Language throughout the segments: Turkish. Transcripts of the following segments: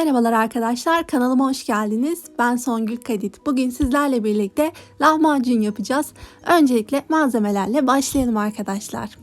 Merhabalar arkadaşlar, kanalıma hoş geldiniz. Ben Songül Kadit. Bugün sizlerle birlikte lahmacun yapacağız. Öncelikle malzemelerle başlayalım arkadaşlar.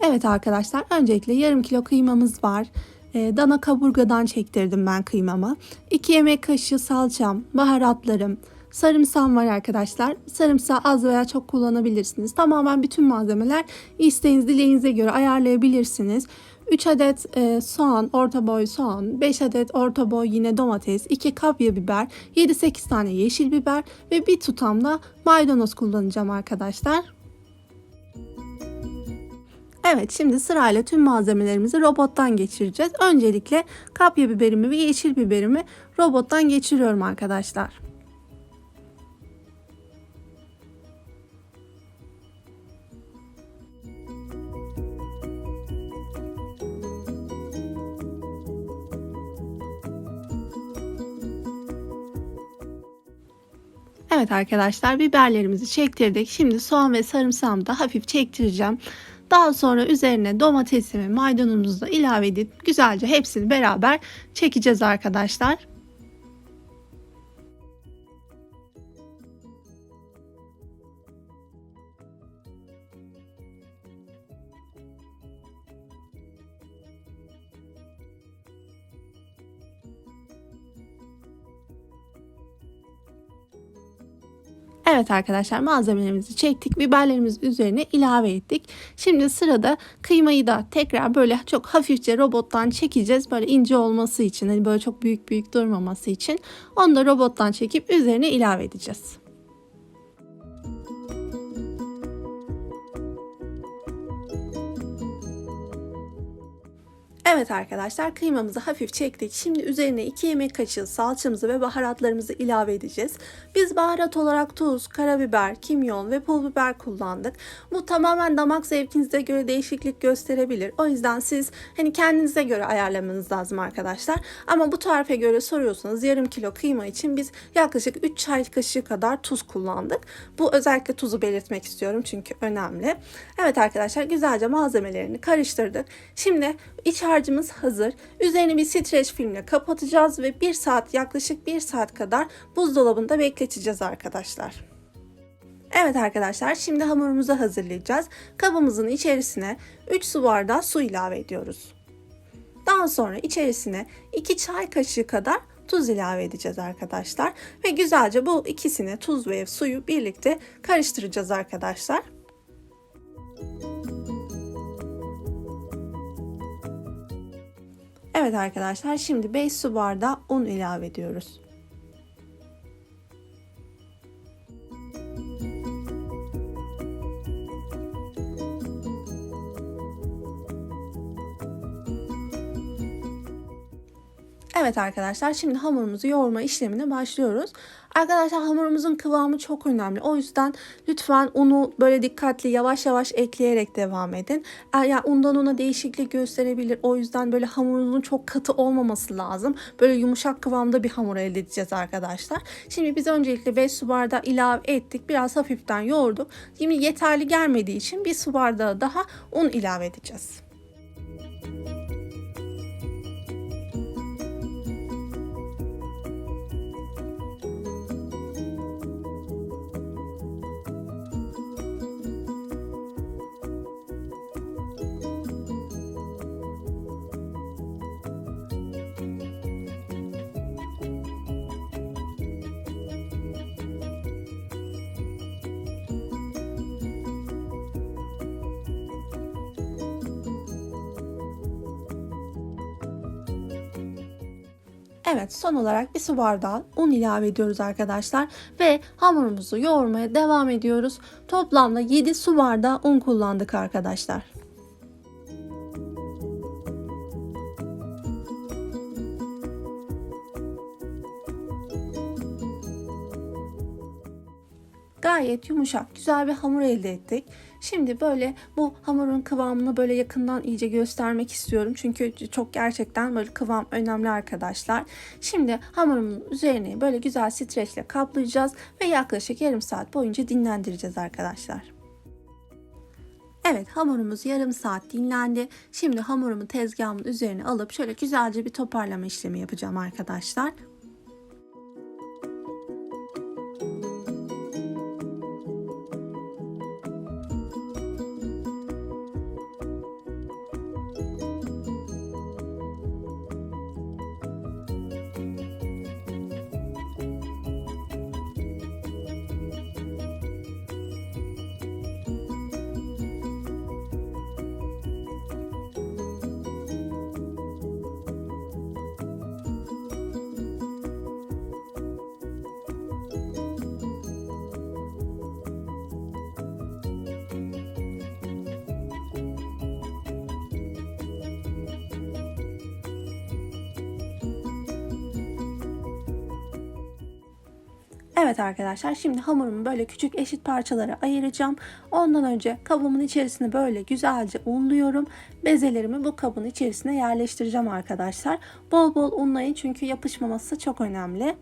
Evet arkadaşlar, öncelikle yarım kilo kıymamız var. Ee, Dana kaburgadan çektirdim ben kıymamı. 2 yemek kaşığı salçam, baharatlarım, Sarımsağım var arkadaşlar. Sarımsağı az veya çok kullanabilirsiniz. Tamamen bütün malzemeler isteğiniz dileğinize göre ayarlayabilirsiniz. 3 adet e, soğan, orta boy soğan, 5 adet orta boy yine domates, 2 kapya biber, 7-8 tane yeşil biber ve bir tutam da maydanoz kullanacağım arkadaşlar. Evet şimdi sırayla tüm malzemelerimizi robottan geçireceğiz. Öncelikle kapya biberimi ve yeşil biberimi robottan geçiriyorum arkadaşlar. Evet arkadaşlar biberlerimizi çektirdik. Şimdi soğan ve sarımsağımı da hafif çektireceğim. Daha sonra üzerine domatesimi, maydanozumuzu da ilave edip güzelce hepsini beraber çekeceğiz arkadaşlar. Evet arkadaşlar malzemelerimizi çektik. Biberlerimizi üzerine ilave ettik. Şimdi sırada kıymayı da tekrar böyle çok hafifçe robottan çekeceğiz. Böyle ince olması için hani böyle çok büyük büyük durmaması için. Onu da robottan çekip üzerine ilave edeceğiz. Evet arkadaşlar kıymamızı hafif çektik. Şimdi üzerine 2 yemek kaşığı salçamızı ve baharatlarımızı ilave edeceğiz. Biz baharat olarak tuz, karabiber, kimyon ve pul biber kullandık. Bu tamamen damak zevkinize göre değişiklik gösterebilir. O yüzden siz hani kendinize göre ayarlamanız lazım arkadaşlar. Ama bu tarife göre soruyorsanız yarım kilo kıyma için biz yaklaşık 3 çay kaşığı kadar tuz kullandık. Bu özellikle tuzu belirtmek istiyorum çünkü önemli. Evet arkadaşlar güzelce malzemelerini karıştırdık. Şimdi iç harcımız hazır. Üzerini bir streç filmle kapatacağız ve 1 saat yaklaşık 1 saat kadar buzdolabında bekleteceğiz arkadaşlar. Evet arkadaşlar şimdi hamurumuzu hazırlayacağız. Kabımızın içerisine 3 su bardağı su ilave ediyoruz. Daha sonra içerisine 2 çay kaşığı kadar tuz ilave edeceğiz arkadaşlar. Ve güzelce bu ikisini tuz ve suyu birlikte karıştıracağız arkadaşlar. Evet arkadaşlar şimdi 5 su bardağı un ilave ediyoruz. Evet arkadaşlar şimdi hamurumuzu yoğurma işlemine başlıyoruz. Arkadaşlar hamurumuzun kıvamı çok önemli. O yüzden lütfen unu böyle dikkatli yavaş yavaş ekleyerek devam edin. Yani undan una değişiklik gösterebilir. O yüzden böyle hamurunuzun çok katı olmaması lazım. Böyle yumuşak kıvamda bir hamur elde edeceğiz arkadaşlar. Şimdi biz öncelikle 5 su bardağı ilave ettik. Biraz hafiften yoğurduk. Şimdi yeterli gelmediği için bir su bardağı daha un ilave edeceğiz. Evet son olarak bir su bardağı un ilave ediyoruz arkadaşlar ve hamurumuzu yoğurmaya devam ediyoruz. Toplamda 7 su bardağı un kullandık arkadaşlar. Gayet yumuşak, güzel bir hamur elde ettik. Şimdi böyle bu hamurun kıvamını böyle yakından iyice göstermek istiyorum. Çünkü çok gerçekten böyle kıvam önemli arkadaşlar. Şimdi hamurumun üzerine böyle güzel streçle kaplayacağız ve yaklaşık yarım saat boyunca dinlendireceğiz arkadaşlar. Evet hamurumuz yarım saat dinlendi. Şimdi hamurumu tezgahımın üzerine alıp şöyle güzelce bir toparlama işlemi yapacağım arkadaşlar. Evet arkadaşlar şimdi hamurumu böyle küçük eşit parçalara ayıracağım. Ondan önce kabımın içerisine böyle güzelce unluyorum. Bezelerimi bu kabın içerisine yerleştireceğim arkadaşlar. Bol bol unlayın çünkü yapışmaması çok önemli.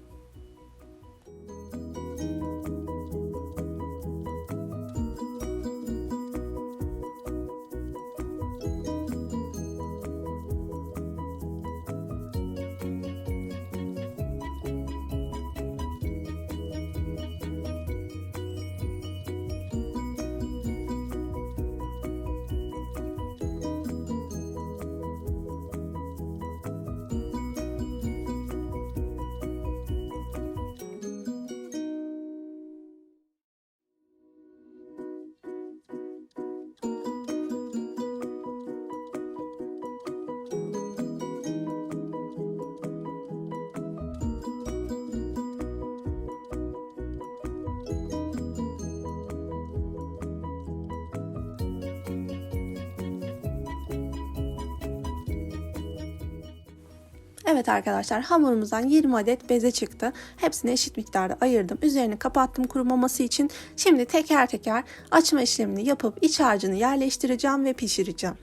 Evet arkadaşlar hamurumuzdan 20 adet beze çıktı. Hepsini eşit miktarda ayırdım. Üzerini kapattım kurumaması için. Şimdi teker teker açma işlemini yapıp iç harcını yerleştireceğim ve pişireceğim.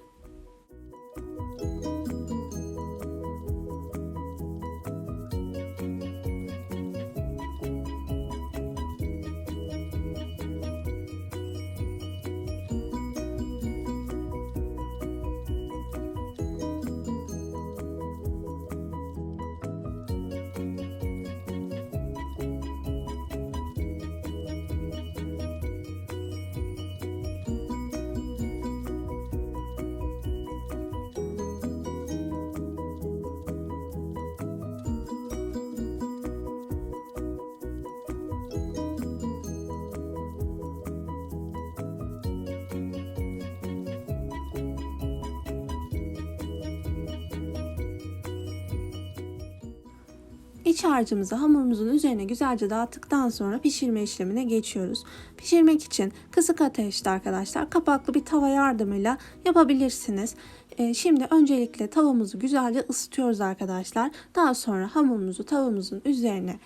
İç harcımızı hamurumuzun üzerine güzelce dağıttıktan sonra pişirme işlemine geçiyoruz. Pişirmek için kısık ateşte arkadaşlar kapaklı bir tava yardımıyla yapabilirsiniz. Ee, şimdi öncelikle tavamızı güzelce ısıtıyoruz arkadaşlar. Daha sonra hamurumuzu tavamızın üzerine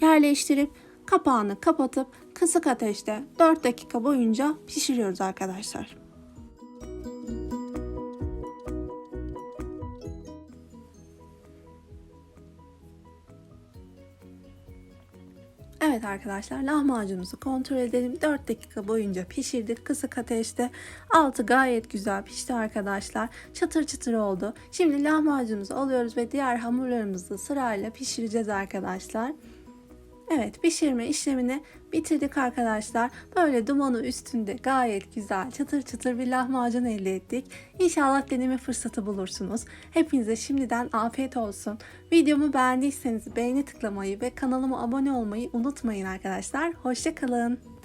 yerleştirip kapağını kapatıp kısık ateşte 4 dakika boyunca pişiriyoruz arkadaşlar. Evet arkadaşlar lahmacunumuzu kontrol edelim. 4 dakika boyunca pişirdik kısık ateşte. Altı gayet güzel pişti arkadaşlar. Çıtır çıtır oldu. Şimdi lahmacunumuzu alıyoruz ve diğer hamurlarımızı sırayla pişireceğiz arkadaşlar. Evet pişirme işlemini bitirdik arkadaşlar. Böyle dumanı üstünde gayet güzel çıtır çıtır bir lahmacun elde ettik. İnşallah deneme fırsatı bulursunuz. Hepinize şimdiden afiyet olsun. Videomu beğendiyseniz beğeni tıklamayı ve kanalıma abone olmayı unutmayın arkadaşlar. Hoşçakalın.